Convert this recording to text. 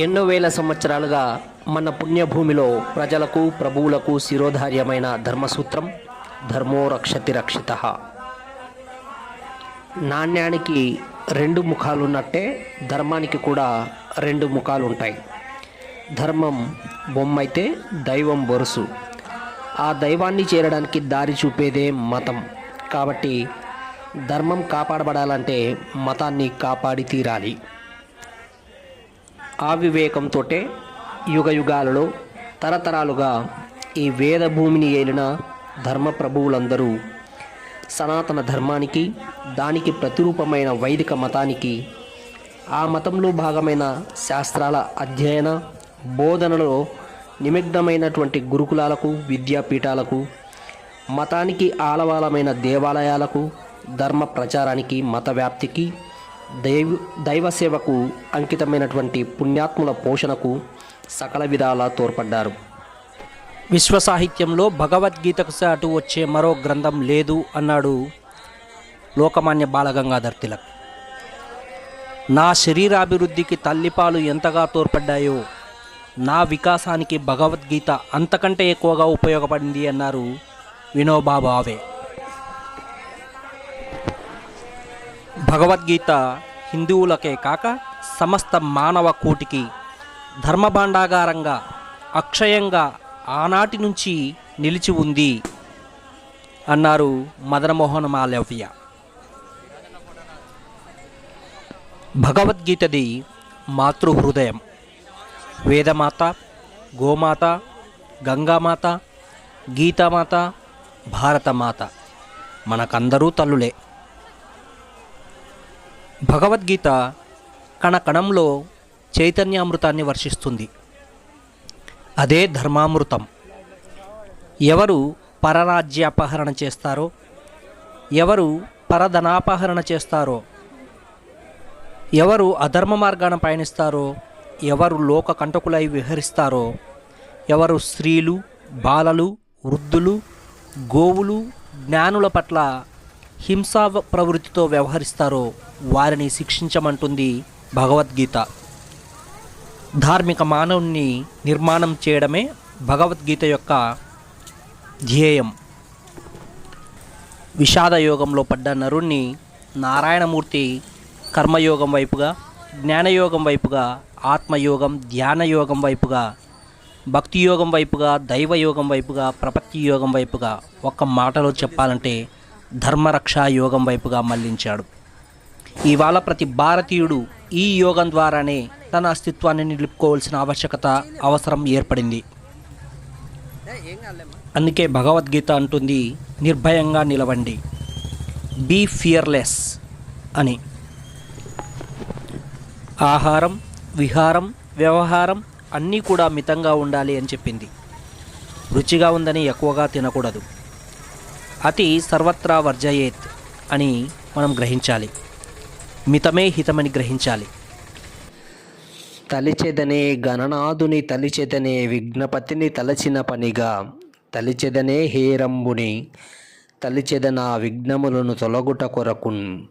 ఎన్నో వేల సంవత్సరాలుగా మన పుణ్యభూమిలో ప్రజలకు ప్రభువులకు శిరోధార్యమైన ధర్మసూత్రం ధర్మో రక్షతి. రక్షిత నాణ్యానికి రెండు ముఖాలు ఉన్నట్టే ధర్మానికి కూడా రెండు ముఖాలు ఉంటాయి ధర్మం బొమ్మైతే దైవం బొరుసు. ఆ దైవాన్ని చేరడానికి దారి చూపేదే మతం. కాబట్టి ధర్మం కాపాడబడాలంటే మతాన్ని కాపాడి తీరాలి. ఆ వివేకంతో యుగ యుగాలలో తరతరాలుగా ఈ వేద భూమిని ఏలిన ధర్మ ప్రభువులందరూ సనాతన ధర్మానికి దానికి ప్రతిరూపమైన వైదిక మతానికి ఆ మతంలో భాగమైన శాస్త్రాల అధ్యయన బోధనలో నిమగ్నమైనటువంటి గురుకులాలకు విద్యాపీఠాలకు మతానికి ఆలవాలమైన దేవాలయాలకు ధర్మ ప్రచారానికి మత వ్యాప్తికి దైవ దైవ సేవకు అంకితమైనటువంటి పుణ్యాత్ముల పోషణకు సకల విధాలా తోడ్పడ్డారు. విశ్వ సాహిత్యంలో భగవద్గీతకు సాటు వచ్చే మరో గ్రంథం లేదు అన్నాడు లోకమాన్య బాలగంగాధర్ తిలక్. నా శరీరాభివృద్ధికి తల్లిపాలు ఎంతగా తోడ్పడ్డాయో నా వికాసానికి భగవద్గీత అంతకంటే ఎక్కువగా ఉపయోగపడింది అన్నారు వినోబా భావే భగవద్గీత హిందువులకే కాక సమస్త మానవ కోటికి ధర్మభాండాగారంగా అక్షయంగా ఆనాటి నుంచి నిలిచి ఉంది అన్నారు మదనమోహన మాలవ్య. భగవద్గీతది మాతృహృదయం. వేదమాత గోమాత గంగామాత గీతామాత భారతమాత. మనకందరూ తల్లులే. భగవద్గీత కణకణంలో చైతన్యామృతాన్ని వర్షిస్తుంది. అదే ధర్మామృతం. ఎవరు పరరాజ్యాపహరణ చేస్తారో ఎవరు పరధనాపహరణ చేస్తారో ఎవరు అధర్మ మార్గాన పయనిస్తారో ఎవరు లోక కంటకులై విహరిస్తారో ఎవరు స్త్రీలు బాలలు వృద్ధులు గోవులు జ్ఞానుల పట్ల హింసా ప్రవృత్తితో వ్యవహరిస్తారో వారిని శిక్షించమంటుంది భగవద్గీత. ధార్మిక మానవుణ్ణి నిర్మాణం చేయడమే భగవద్గీత యొక్క ధ్యేయం. విషాద యోగంలో పడ్డ నరుణ్ణి నారాయణమూర్తి కర్మయోగం వైపుగా జ్ఞానయోగం వైపుగా ఆత్మయోగం ధ్యానయోగం వైపుగా భక్తియోగం వైపుగా దైవయోగం వైపుగా ప్రపత్తి యోగం వైపుగా ఒక్క మాటలో చెప్పాలంటే ధర్మరక్షా యోగం వైపుగా మళ్ళించాడు. ఇవాళ ప్రతి భారతీయుడు ఈ యోగం ద్వారానే తన అస్తిత్వాన్ని నిలుపుకోవాల్సిన ఆవశ్యకత అవసరం ఏర్పడింది. అందుకే భగవద్గీత అంటుంది నిర్భయంగా నిలవండి. బీ ఫియర్లెస్ అని. ఆహారం విహారం వ్యవహారం అన్నీ కూడా మితంగా ఉండాలి అని చెప్పింది. రుచిగా ఉందని ఎక్కువగా తినకూడదు. అతి సర్వత్రా వర్జయేత్ అని మనం గ్రహించాలి. మితమే హితమని గ్రహించాలి. తలిచెదనే గణనాథుని తలిచెదనే విఘ్నపతిని తలచిన పనిగా తలిచెదనే హేరంబుని తలిచెదన విఘ్నములను తొలగుట కొరకున్